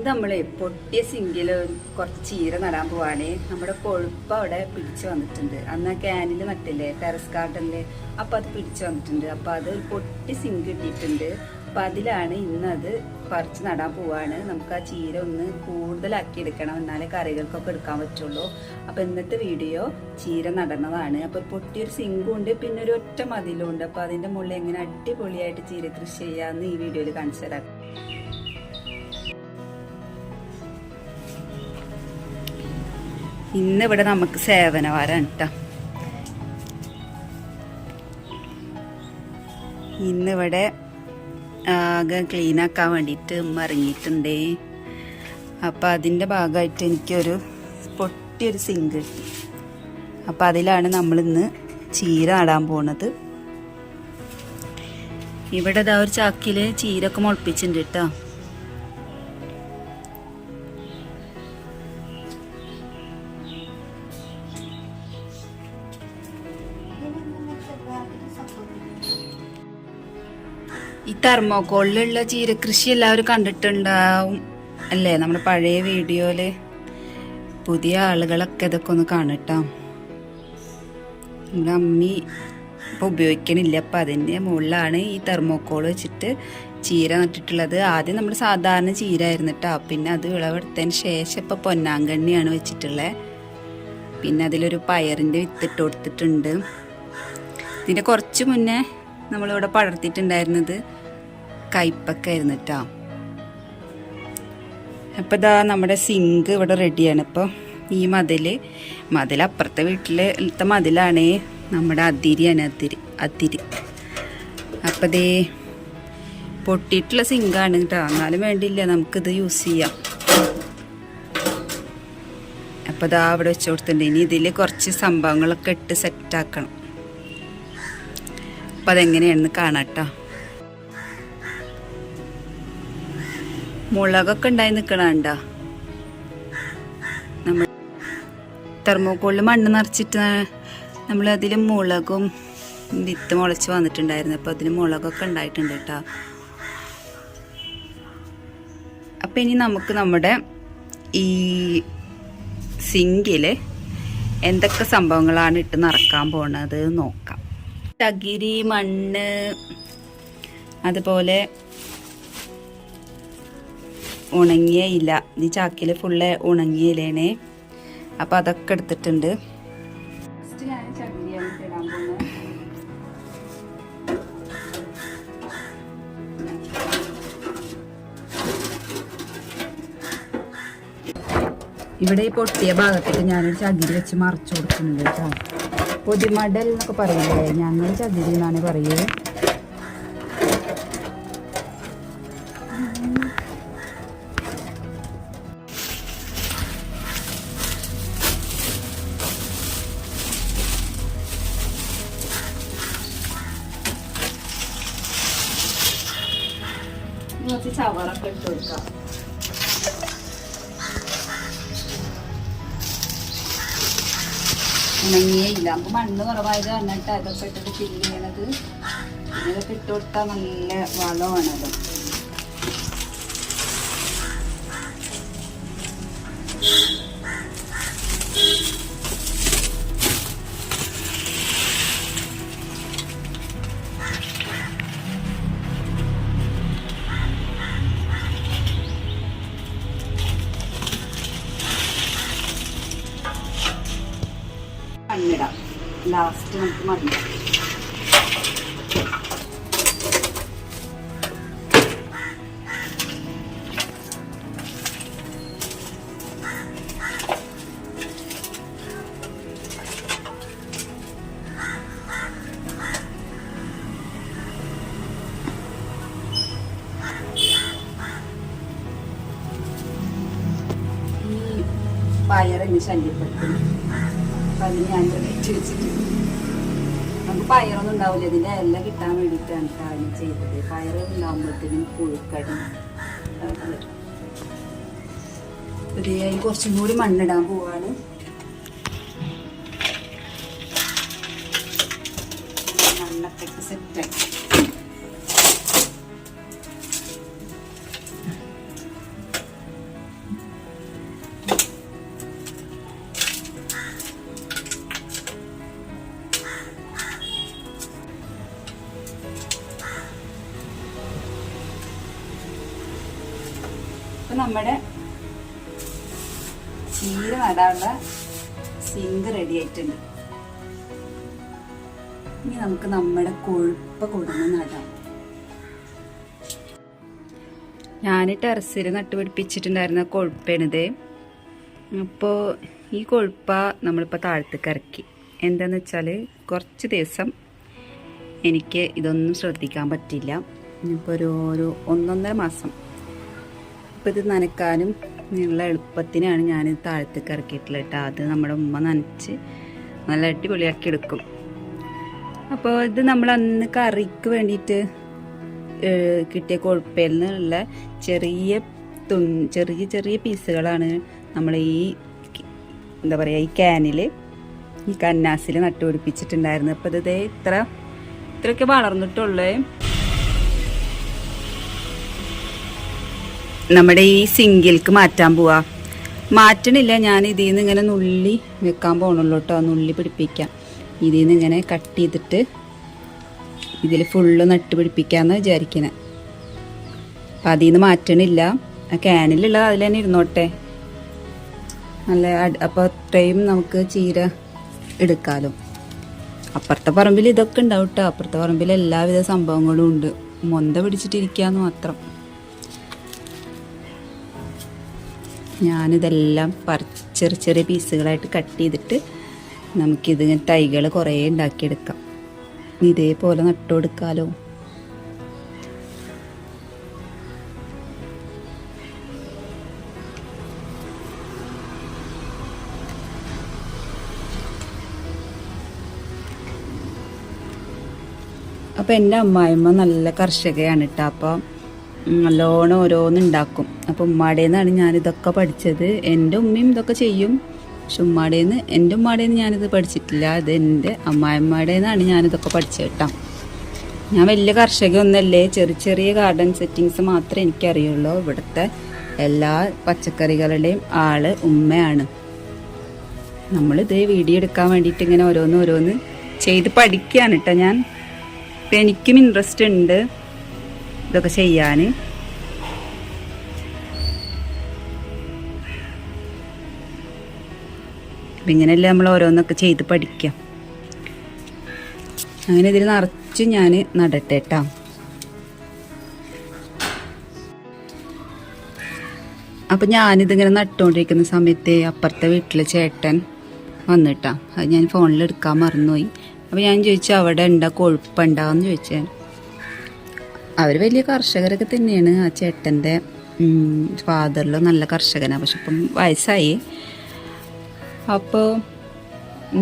ഇന്ന് നമ്മൾ പൊട്ടിയ സിങ്കിൽ കുറച്ച് ചീര നടാൻ പോവാണ്. നമ്മുടെ കൊഴുപ്പ് അവിടെ പിടിച്ചു വന്നിട്ടുണ്ട്. അന്ന് ക്യാനിൽ നട്ടില്ലേ ടെറസ് ഗാർഡനിൽ അപ്പൊ അത് പിടിച്ചു വന്നിട്ടുണ്ട്. അപ്പൊ അത് പൊട്ടി സിങ്ക് കിട്ടിയിട്ടുണ്ട്. അപ്പൊ അതിലാണ് ഇന്ന് അത് പറിച്ച് നടാൻ പോവാണ്. നമുക്ക് ആ ചീര ഒന്ന് കൂടുതലാക്കി എടുക്കണം. എന്നാലേ കറികൾക്കൊക്കെ എടുക്കാൻ പറ്റുള്ളൂ. അപ്പൊ ഇന്നത്തെ വീഡിയോ ചീര നടന്നതാണ്. അപ്പൊ പൊട്ടിയൊരു സിങ്കും ഉണ്ട് പിന്നെ ഒരു ഒറ്റ മതിലും ഉണ്ട് അപ്പൊ അതിന്റെ മുകളിൽ എങ്ങനെ അടിപൊളിയായിട്ട് ചീര കൃഷി ചെയ്യാന്ന് ഈ വീഡിയോയിൽ കാണിച്ചു തരാം. ഇന്ന് ഇവിടെ നമുക്ക് സേവനവാരം കേട്ടോ ഇന്നിവിടെ ആകെ ക്ലീനാക്കാൻ വേണ്ടിയിട്ട് ഉമ്മ ഇറങ്ങിയിട്ടുണ്ടേ. അപ്പം അതിന്റെ ഭാഗമായിട്ട് എനിക്കൊരു പൊട്ടിയൊരു സിങ്ക് കിട്ടി. അപ്പം അതിലാണ് നമ്മളിന്ന് ചീര നടാൻ പോണത്. ഇവിടെ ഇതാ ഒരു ചാക്കിൽ ചീരൊക്കെ മുളപ്പിച്ചിട്ടുണ്ട് കേട്ടോ ഈ തെർമോക്കോളിലുള്ള ചീരകൃഷി എല്ലാവരും കണ്ടിട്ടുണ്ടാവും. അല്ലേ? നമ്മുടെ പഴയ വീഡിയോയിൽ പുതിയ ആളുകളൊക്കെ ഇതൊക്കെ ഒന്ന് കാണട്ടോ. നമ്മുടെ അമ്മി ഇപ്പൊ ഉപയോഗിക്കണില്ല. അപ്പൊ അതിന്റെ മുകളിലാണ് ഈ തെർമോക്കോൾ വെച്ചിട്ട് ചീര നട്ടിട്ടുള്ളത്. ആദ്യം നമ്മൾ സാധാരണ ചീര ആയിരുന്നു കേട്ടോ പിന്നെ അത് വിളവെടുത്തതിന് ശേഷം ഇപ്പൊ പൊന്നാങ്കണ്ണിയാണ് വെച്ചിട്ടുള്ളത് പിന്നെ അതിലൊരു പയറിന്റെ വിത്തിട്ട് കൊടുത്തിട്ടുണ്ട്. ഇതിന്റെ കുറച്ച് മുന്നേ നമ്മളിവിടെ പടർത്തിയിട്ടുണ്ടായിരുന്നത് കയ്പക്കായിരുന്നു കേട്ടോ അപ്പം ഇതാ നമ്മുടെ സിങ്ക് ഇവിടെ റെഡിയാണ്. ഇപ്പോൾ ഈ മതിൽ മതിൽ അപ്പുറത്തെ വീട്ടിലത്തെ മതിലാണ് നമ്മുടെ അതിരിയാണ് അതിരി അതിരി. അപ്പം ദേ പൊട്ടിയിട്ടുള്ള സിങ്കാണ് കേട്ടോ എന്നാലും വേണ്ടിയില്ല നമുക്കിത് യൂസ് ചെയ്യാം. അപ്പം ഇതാ അവിടെ വെച്ച് കൊടുത്തിട്ടുണ്ട്. ഇനി ഇതിൽ കുറച്ച് സംഭവങ്ങളൊക്കെ ഇട്ട് സെറ്റാക്കണം അപ്പം അതെങ്ങനെയാണെന്ന് കാണാം കേട്ടോ മുളകൊക്കെ ഉണ്ടായി നിൽക്കണ കണ്ടോ നമ്മൾ തെർമോക്കോളിൽ മണ്ണ് നിറച്ചിട്ട് നമ്മൾ അതിൽ മുളകും വിത്ത് മുളച്ച് വന്നിട്ടുണ്ടായിരുന്നു. അപ്പോൾ അതിന് മുളകൊക്കെ ഉണ്ടായിട്ടുണ്ട് കേട്ടോ അപ്പം ഇനി നമുക്ക് നമ്മുടെ ഈ സിങ്കിൽ എന്തൊക്കെ സംഭവങ്ങളാണ് ഇട്ട് നിറക്കാൻ പോണത് നോക്കാം. ചകിരി മണ്ണ് അതുപോലെ ഉണങ്ങിയ ഇല. ഈ ചാക്കിൽ ഫുള്ള് ഉണങ്ങിയ ഇലയാണ്. അപ്പം അതൊക്കെ എടുത്തിട്ടുണ്ട്. ഇവിടെ ഈ പൊട്ടിയ ഭാഗത്തേക്ക് ഞാനൊരു ചകിരി വെച്ച് മറച്ചു കൊടുക്കുന്നുണ്ട് കേട്ടോ. പൊതിമടൽ എന്നൊക്കെ പറയില്ലേ? ഞങ്ങൾ ചകിരി എന്നാണ് പറയുക ഉണങ്ങിയേ ഇല്ല. നമുക്ക് മണ്ണ് കുറവായത് കാരണമായിട്ട് അതൊക്കെ ഇട്ടിട്ട് ഫില്ല് ചെയ്യണത്. ഇതൊക്കെ ഇട്ട് നല്ല വളമാണല്ലോ മണ്ണിടാം ലാസ്റ്റ് നമുക്ക് ഈ പയറിന് ശല്യപ്പെടുത്തുന്നു. അപ്പം അതിന് ഞാൻ വെച്ച് വെച്ചിട്ടുണ്ട്. നമുക്ക് പയറൊന്നും ഉണ്ടാവില്ല. ഇതിന്റെ ഇല കിട്ടാൻ വേണ്ടിയിട്ടാണ് കാര്യം ചെയ്തത്. പയർ ഉണ്ടാകുമ്പോഴത്തേനും പുഴുക്കടി. അതിൽ കുറച്ചും കൂടി മണ്ണിടാൻ പോവാണ്. മണ്ണൊക്കെ സെറ്റാക്കി നമ്മുടെ ചീര നടാനുള്ള സിങ്ക് റെഡി ആയിട്ടുണ്ട്. ഇനി നമുക്ക് നമ്മുടെ കൊഴുപ്പ് കൊടുന്ന് നടാം. ഞാൻ ടെറസിൽ നട്ടുപിടിപ്പിച്ചിട്ടുണ്ടായിരുന്ന കൊഴുപ്പാണിത്. അപ്പോൾ ഈ കൊഴുപ്പ നമ്മളിപ്പോൾ താഴത്തേക്ക് കറക്കി എന്താന്ന് വെച്ചാൽ കുറച്ച് ദിവസം എനിക്ക് ഇതൊന്നും ശ്രദ്ധിക്കാൻ പറ്റില്ല. ഇപ്പോൾ ഒരു ഒരു ഒന്നൊന്നര മാസം അപ്പോൾ ഇത് നനക്കാനും ഉള്ള എളുപ്പത്തിനാണ് ഞാൻ താഴത്തേക്ക് ഇറക്കിയിട്ടുള്ളത് കേട്ടോ. അത് നമ്മുടെ ഉമ്മ നനച്ച് നല്ല അടിപൊളിയാക്കി എടുക്കും. അപ്പോൾ ഇത് നമ്മൾ അന്ന് കറിക്ക് വേണ്ടിയിട്ട് കിട്ടിയ കൊഴുപ്പയിൽ നിന്നുള്ള ചെറിയ തു ചെറിയ ചെറിയ പീസുകളാണ് നമ്മൾ ഈ എന്താ പറയുക ഈ ക്യാനിൽ ഈ കന്നാസിൽ നട്ടുപിടിപ്പിച്ചിട്ടുണ്ടായിരുന്നത്. അപ്പോൾ ഇത് ഇത്ര ഇത്രയൊക്കെ വളർന്നിട്ടുള്ളേ. നമ്മുടെ ഈ സിങ്കിൽക്ക് മാറ്റാൻ പോവാ. മാറ്റണില്ല ഞാൻ ഇതിൽ നിന്ന് ഇങ്ങനെ നുള്ളി വെക്കാൻ പോകണുള്ളൂ കേട്ടോ നുള്ളി പിടിപ്പിക്കാം. ഇതിൽ നിന്ന് ഇങ്ങനെ കട്ട് ചെയ്തിട്ട് ഇതിൽ ഫുള്ള് നട്ട് പിടിപ്പിക്കാമെന്ന് വിചാരിക്കണേ. അപ്പം അതിൽ നിന്ന് മാറ്റണില്ല. ആ ക്യാനിലുള്ളത് അതിൽ തന്നെ ഇരുന്നോട്ടെ. നല്ല അപ്പോൾ അത്രയും നമുക്ക് ചീര എടുക്കാലോ. അപ്പുറത്തെ പറമ്പിൽ ഇതൊക്കെ ഉണ്ടാവും കേട്ടോ അപ്പുറത്തെ പറമ്പിൽ എല്ലാവിധ സംഭവങ്ങളും ഉണ്ട്. മൊന്ത പിടിച്ചിട്ടിരിക്കാന്ന് മാത്രം. ഞാനിതെല്ലാം പറി ചെറിയ ചെറിയ പീസുകളായിട്ട് കട്ട് ചെയ്തിട്ട് നമുക്കിത് തൈകൾ കുറേ ഉണ്ടാക്കിയെടുക്കാം. ഇതേപോലെ നട്ടു കൊടുക്കാലോ. അപ്പോൾ എന്റെ അമ്മായിമ്മ നല്ല കർഷകയാണ് കേട്ടോ. അപ്പോൾ നല്ലോണം ഓരോന്ന് ഉണ്ടാക്കും. അപ്പോൾ ഉമ്മാടേന്നാണ് ഞാനിതൊക്കെ പഠിച്ചത്. എന്റെ ഉമ്മയും ഇതൊക്കെ ചെയ്യും. പക്ഷെ ഉമ്മാടേന്ന് എന്റെ ഉമ്മാടേന്ന് ഞാനിത് പഠിച്ചിട്ടില്ല. അത് എന്റെ അമ്മായിമ്മയുടേന്നാണ് ഞാനിതൊക്കെ പഠിച്ചത് കേട്ടോ. ഞാൻ വലിയ കർഷകയൊന്നല്ലേ. ചെറിയ ചെറിയ ഗാർഡൻ സെറ്റിങ്സ് മാത്രമേ എനിക്കറിയുള്ളൂ. ഇവിടുത്തെ എല്ലാ പച്ചക്കറികളുടെയും ആൾ ഉമ്മയാണ്. നമ്മളിത് വീഡിയോ എടുക്കാൻ വേണ്ടിയിട്ട് ഇങ്ങനെ ഓരോന്ന് ഓരോന്ന് ചെയ്ത് പഠിക്കുകയാണ് കേട്ടോ ഞാൻ. ഇപ്പം എനിക്കും ഇൻട്രസ്റ്റ് ഉണ്ട്. ഇതൊക്കെ ചെയ്യാൻ അപ്പം ഇങ്ങനെയല്ലേ നമ്മൾ ഓരോന്നൊക്കെ ചെയ്ത് പഠിക്കാം. അങ്ങനെ ഇതിൽ നിറച്ച് ഞാൻ നടട്ടെ കേട്ടോ അപ്പം ഞാനിതിങ്ങനെ നട്ടുകൊണ്ടിരിക്കുന്ന സമയത്ത് അപ്പുറത്തെ വീട്ടിലെ ചേട്ടൻ വന്നിട്ടാ. അത് ഞാൻ ഫോണിൽ എടുക്കാൻ മറന്നുപോയി. അപ്പം ഞാൻ ചോദിച്ചു അവിടെ ഉണ്ടാ കൊഴുപ്പുണ്ടാവെന്ന്? ചോദിച്ചാൽ അവർ വലിയ കർഷകരൊക്കെ തന്നെയാണ്. ആ ചേട്ടന്റെ ഫാദറിൽ നല്ല കർഷകനാണ് പക്ഷെ ഇപ്പം വയസ്സായി. അപ്പോൾ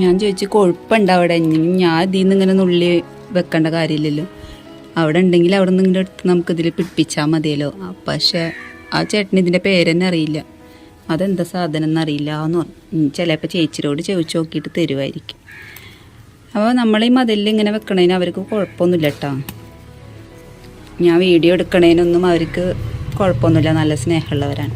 ഞാൻ ചോദിച്ചു കൊഴുപ്പുണ്ട് അവിടെ? ഞാൻ ഇതിൽ നിന്ന് ഇങ്ങനെ നുള്ളി വെക്കേണ്ട കാര്യമില്ലല്ലോ. അവിടെ ഉണ്ടെങ്കിൽ അവിടെ നിന്ന് ഇങ്ങനെ എടുത്ത് നമുക്ക് ഇതിൽ പിടിപ്പിച്ചാൽ മതിയല്ലോ. പക്ഷെ ആ ചേട്ടന് ഇതിന്റെ പേരെന്നെ അറിയില്ല. അതെന്താ സാധനം എന്നറിയില്ല എന്ന് പറഞ്ഞു. ചിലപ്പോൾ ചേച്ചിയോട് ചോദിച്ചു നോക്കിയിട്ട് തരുമായിരിക്കും അപ്പോൾ നമ്മൾ ഈ മതിലിൽ ഇങ്ങനെ വെക്കണതിന് അവർക്ക് കുഴപ്പമൊന്നുമില്ല കേട്ടോ ഞാൻ വീഡിയോ എടുക്കണേനൊന്നും അവർക്ക് കുഴപ്പമൊന്നുമില്ല. നല്ല സ്നേഹമുള്ളവരാണ്.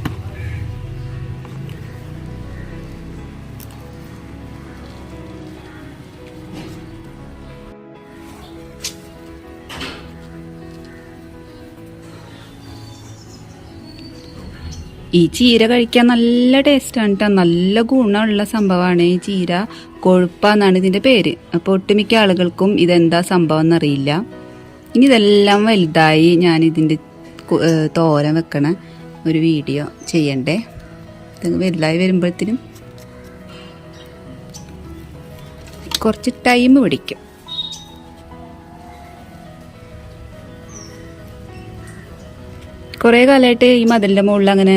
ഈ ചീര കഴിക്കാൻ നല്ല ടേസ്റ്റാണ് കേട്ടോ നല്ല ഗുണമുള്ള സംഭവമാണ് ഈ ചീര. കൊഴുപ്പാന്നാണ് ഇതിന്റെ പേര്. അപ്പോൾ ഒട്ടുമിക്ക ആളുകൾക്കും ഇതെന്താ സംഭവം എന്നറിയില്ല. ഇനി ഇതെല്ലാം വലുതായി ഞാൻ ഇതിന്റെ തോരം വെക്കണ ഒരു വീഡിയോ ചെയ്യണ്ടേ? ഇത് വലുതായി വരുമ്പോഴത്തേനും കുറച്ച് ടൈം പിടിക്കും. കുറേ കാലമായിട്ട് ഈ മതിലിന്റെ മുകളിൽ അങ്ങനെ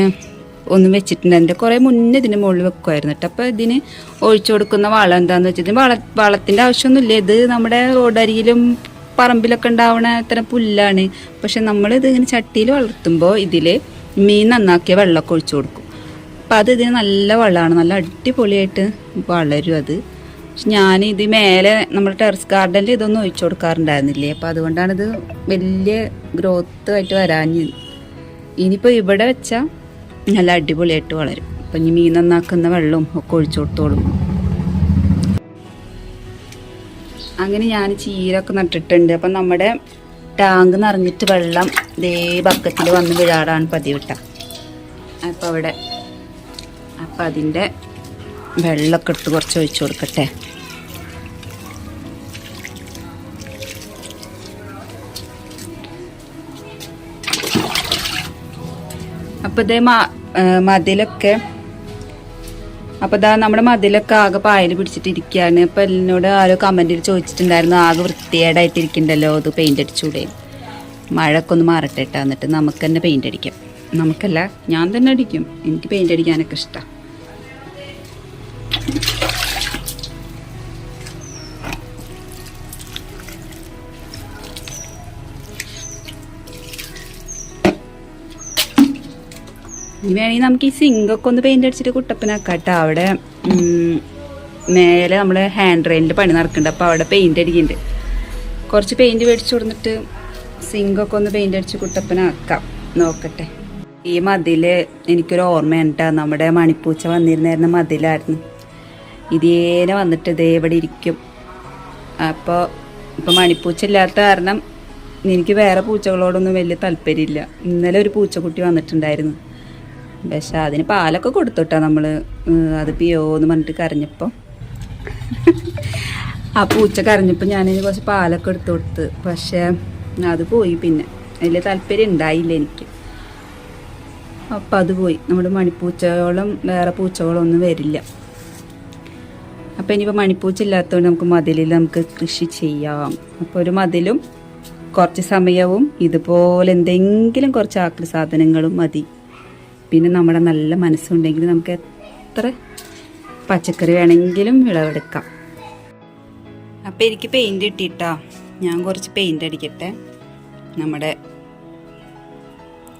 ഒന്നും വെച്ചിട്ടുണ്ട് എന്റെ കുറേ മുന്നേ ഇതിന്റെ മുകളിൽ വെക്കുമായിരുന്നു കേട്ടോ. അപ്പോൾ ഇതിന് ഒഴിച്ചു കൊടുക്കുന്ന വളം എന്താണെന്ന് വെച്ചാൽ വള വളത്തിന്റെ ആവശ്യമൊന്നുമില്ല. ഇത് നമ്മുടെ റോഡരികിലും പറമ്പിലൊക്കെ ഉണ്ടാവണ തരം പുല്ലാണ്. പക്ഷെ നമ്മളിത് ഇങ്ങനെ ചട്ടിയിൽ വളർത്തുമ്പോൾ ഇതിൽ മീൻ നന്നാക്കിയ വെള്ളമൊക്കെ ഒഴിച്ചു കൊടുക്കും. അപ്പം അത് ഇതിന് നല്ല വെള്ളമാണ് നല്ല അടിപൊളിയായിട്ട് വളരും അത്. പക്ഷെ ഞാൻ ഇത് മേലെ നമ്മുടെ ടെറസ് ഗാർഡനിൽ ഇതൊന്നും ഒഴിച്ചു കൊടുക്കാറുണ്ടായിരുന്നില്ലേ? അപ്പോൾ അതുകൊണ്ടാണിത് വലിയ ഗ്രോത്ത് ആയിട്ട് വരാഞ്ഞ്. ഇനിയിപ്പോൾ ഇവിടെ വെച്ചാൽ നല്ല അടിപൊളിയായിട്ട് വളരും. അപ്പം ഇനി മീൻ നന്നാക്കുന്ന വെള്ളവും ഒക്കെ ഒഴിച്ചു കൊടുത്തോളും. അങ്ങനെ ഞാൻ ചീരൊക്കെ നട്ടിട്ടുണ്ട്. അപ്പം നമ്മുടെ ടാങ്ക് നിറഞ്ഞിട്ട് വെള്ളം ഇതേ ബക്കറ്റിൽ വന്ന് വീഴാറാണ് പതിവിട്ട അപ്പോൾ അവിടെ അപ്പം അതിന്റെ വെള്ളമൊക്കെ ഇട്ട് കുറച്ച് ഒഴിച്ചു കൊടുക്കട്ടെ. അപ്പോൾ ഇതേ മതിലൊക്കെ അപ്പോൾ ഇതാ നമ്മുടെ മതിലൊക്കെ ആകെ പായൽ പിടിച്ചിട്ടിരിക്കുകയാണ്. അപ്പൊ എന്നോട് ആരോ കമന്റിൽ ചോദിച്ചിട്ടുണ്ടായിരുന്നു ആകെ വൃത്തികേടായിട്ടിരിക്കണ്ടല്ലോ അത് പെയിന്റ് അടിച്ചൂടെ. മഴയൊക്കെ ഒന്ന് മാറട്ടെ എന്നിട്ട് നമുക്ക് തന്നെ പെയിന്റ് അടിക്കാം. നമുക്കല്ല ഞാൻ തന്നെ അടിക്കും. എനിക്ക് പെയിന്റ് അടിക്കാനൊക്കെ ഇഷ്ടമാണ് ഇനി വേണമെങ്കിൽ നമുക്ക് ഈ സിങ്കൊക്കെ ഒന്ന് പെയിന്റ് അടിച്ചിട്ട് കുട്ടപ്പനാക്കാട്ടോ. അവിടെ മേലെ നമ്മൾ ഹാൻഡ് റെയിനിൽ പണി നടക്കുന്നുണ്ട് അപ്പോൾ അവിടെ പെയിന്റ് അടിക്കുന്നുണ്ട് കുറച്ച് പെയിന്റ് മേടിച്ചു കൊടുത്തിട്ട് സിങ്കൊക്കെ ഒന്ന് പെയിന്റ് അടിച്ച് കുട്ടപ്പനാക്കാം. നോക്കട്ടെ. ഈ മതിൽ എനിക്കൊരു ഓർമ്മയുണ്ട്. നമ്മുടെ മണിപ്പൂച്ച വന്നിരുന്നായിരുന്ന മതിലായിരുന്നു. ഇതേനെ വന്നിട്ട് ഇതേ ഇവിടെ ഇരിക്കും. അപ്പോൾ ഇപ്പോൾ മണിപ്പൂച്ച ഇല്ലാത്ത കാരണം എനിക്ക് വേറെ പൂച്ചകളോടൊന്നും വലിയ താല്പര്യമില്ല. ഇന്നലെ ഒരു പൂച്ചക്കുട്ടി വന്നിട്ടുണ്ടായിരുന്നു. പക്ഷെ അതിന് പാലൊക്കെ കൊടുത്തുട്ടാ നമ്മൾ അത് പിയോന്ന് പറഞ്ഞിട്ട് കരഞ്ഞപ്പോൾ ആ പൂച്ച കരഞ്ഞപ്പോൾ ഞാൻ കുറച്ച് പാലൊക്കെ എടുത്തു കൊടുത്ത് പക്ഷെ അത് പോയി പിന്നെ. വലിയ താല്പര്യം ഉണ്ടായില്ല എനിക്ക്. അപ്പം അത് പോയി. നമ്മുടെ മണിപ്പൂച്ചകളും വേറെ പൂച്ചകളൊന്നും വരില്ല. അപ്പം ഇനിയിപ്പോൾ മണിപ്പൂച്ച ഇല്ലാത്തതുകൊണ്ട് നമുക്ക് മതിലിൽ നമുക്ക് കൃഷി ചെയ്യാം. അപ്പോൾ ഒരു മതിലും കുറച്ച് സമയവും ഇതുപോലെ എന്തെങ്കിലും കുറച്ച് ആക്രി സാധനങ്ങളും മതി. പിന്നെ നമ്മുടെ നല്ല മനസ്സുണ്ടെങ്കിൽ നമുക്ക് എത്ര പച്ചക്കറി വേണമെങ്കിലും വിളവെടുക്കാം. അപ്പം എനിക്ക് പെയിന്റ് കിട്ടിയിട്ടാ. ഞാൻ കുറച്ച് പെയിന്റ് അടിക്കട്ടെ. നമ്മുടെ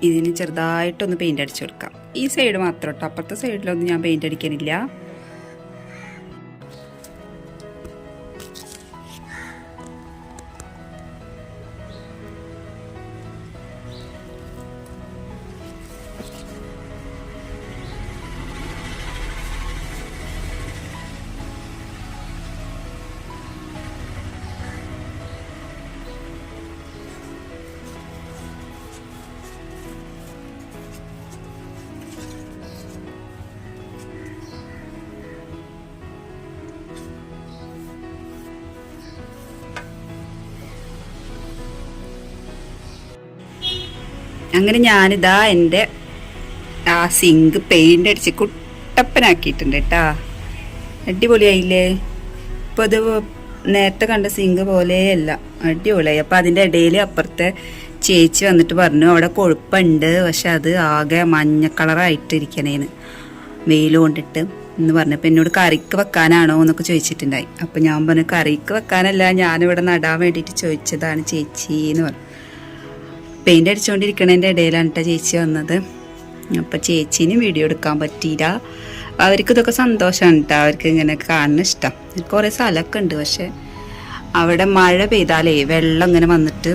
ഇതിന് ചെറുതായിട്ടൊന്ന് പെയിന്റ് അടിച്ചു കൊടുക്കാം. ഈ സൈഡ് മാത്രം കേട്ടോ അപ്പുറത്തെ സൈഡിലൊന്നും ഞാൻ പെയിന്റ് അടിക്കാനില്ല അങ്ങനെ ഞാനിതാ എന്റെ ആ സിങ്ക് പെയിന്റ് അടിച്ച് കുട്ടപ്പനാക്കിയിട്ടുണ്ട് കേട്ടാ അടിപൊളിയായില്ലേ? ഇപ്പോൾ അത് നേരത്തെ കണ്ട സിങ്ക് പോലെയല്ല അടിപൊളിയായി. അപ്പോൾ അതിന്റെ ഇടയിൽ അപ്പുറത്തെ ചേച്ചി വന്നിട്ട് പറഞ്ഞു അവിടെ കൊഴുപ്പുണ്ട് പക്ഷെ അത് ആകെ മഞ്ഞ കളറായിട്ടിരിക്കണേന്ന്. വെയിൽ കൊണ്ടിട്ട് എന്ന് പറഞ്ഞപ്പോൾ എന്നോട് കറിക്ക് വെക്കാനാണോ എന്നൊക്കെ ചോദിച്ചിട്ടുണ്ടായി. അപ്പം ഞാൻ പറഞ്ഞു കറിക്ക് വെക്കാനല്ല ഞാനിവിടെ നടാൻ വേണ്ടിയിട്ട് ചോദിച്ചതാണ് ചേച്ചി എന്ന് പറഞ്ഞു. പെയിന്റ് അടിച്ചുകൊണ്ടിരിക്കണതിന്റെ ഇടയിലാണ് കേട്ടോ ചേച്ചി വന്നത്. അപ്പം ചേച്ചീനും വീഡിയോ എടുക്കാൻ പറ്റിയില്ല. അവർക്ക് ഇതൊക്കെ സന്തോഷമാണ് കേട്ടോ അവർക്ക് ഇങ്ങനെ കാണുന്ന ഇഷ്ടം. കുറേ സ്ഥലമൊക്കെ ഉണ്ട്. പക്ഷെ അവിടെ മഴ പെയ്താലേ വെള്ളം ഇങ്ങനെ വന്നിട്ട്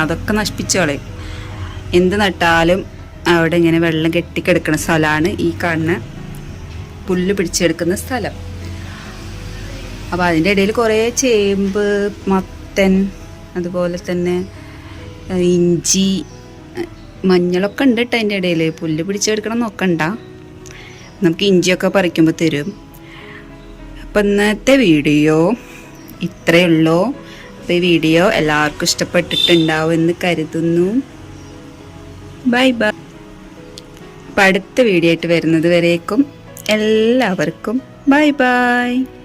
അതൊക്കെ നശിപ്പിച്ചോളെ. എന്ത് നട്ടാലും അവിടെ ഇങ്ങനെ വെള്ളം കെട്ടിക്കിടക്കുന്ന സ്ഥലമാണ് ഈ കാണുന്ന പുല്ല് പിടിച്ചെടുക്കുന്ന സ്ഥലം. അപ്പോൾ അതിന്റെ ഇടയിൽ കുറേ ചേമ്പ് മത്തൻ അതുപോലെ തന്നെ ഇഞ്ചി മഞ്ഞളൊക്കെ ഉണ്ട് കേട്ടോ അതിന്റെ ഇടയിൽ പുല്ല് പിടിച്ചെടുക്കണം നോക്കണ്ട. നമുക്ക് ഇഞ്ചിയൊക്കെ പറിക്കുമ്പോൾ തരും. അപ്പം ഇന്നത്തെ വീഡിയോ ഇത്രയേ ഉള്ളൂ. അപ്പോൾ ഈ വീഡിയോ എല്ലാവർക്കും ഇഷ്ടപ്പെട്ടിട്ടുണ്ടാവും എന്ന് കരുതുന്നു. Bye bye. അപ്പം അടുത്ത വീഡിയോ ആയിട്ട് വരുന്നത് വരേക്കും എല്ലാവർക്കും ബൈ ബൈ.